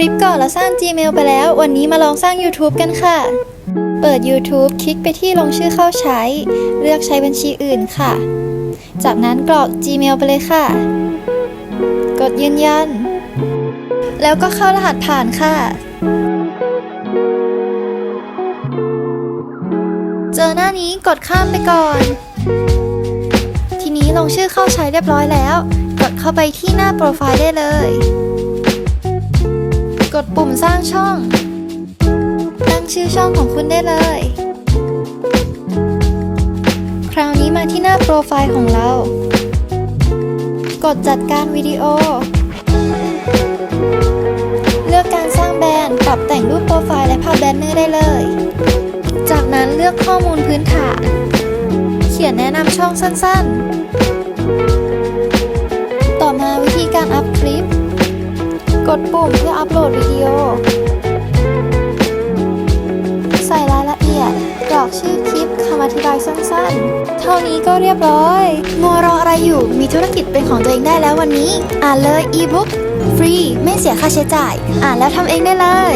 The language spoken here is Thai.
ลิปก่อนแล้วสร้าง Gmail ไปแล้ว วันนี้มาลองสร้าง YouTube กันค่ะ เปิด YouTube คลิกไปที่ลงชื่อเข้าใช้ เลือกใช้บัญชีอื่นค่ะ จากนั้นกรอก Gmail ไปเลยค่ะ กดยืนยัน แล้วก็เข้ารหัสผ่านค่ะ เจอหน้านี้กดข้ามไปก่อน ทีนี้ลงชื่อเข้าใช้เรียบร้อยแล้ว กดเข้าไปที่หน้าโปรไฟล์ได้เลยางช่อง ตั้งชื่อช่องของคุณได้เลย คราวนี้มาที่หน้าโปรไฟล์ของเรา กดจัดการวิดีโอ เลือกการสร้างแบรนด์ปรับแต่งรูปโปรไฟล์และภาพแบนเนอร์ได้เลย จากนั้นเลือกข้อมูลพื้นฐาน เขียนแนะนำช่องสั้นๆ ต่อมาวิธีการอัพคลิป กดปุ่มเพื่ออัพโหลดวิดีโอ อกชื่อคลิปคำอธิบายสั้นๆ เท่านี้ก็เรียบร้อย มัวรออะไรอยู่มีธุรกิจเป็นของตัวเองได้แล้ววันนี้ อ่านเลยอีบุ๊กฟรี ไม่เสียค่าใช้จ่าย อ่านแล้วทำเองได้เลย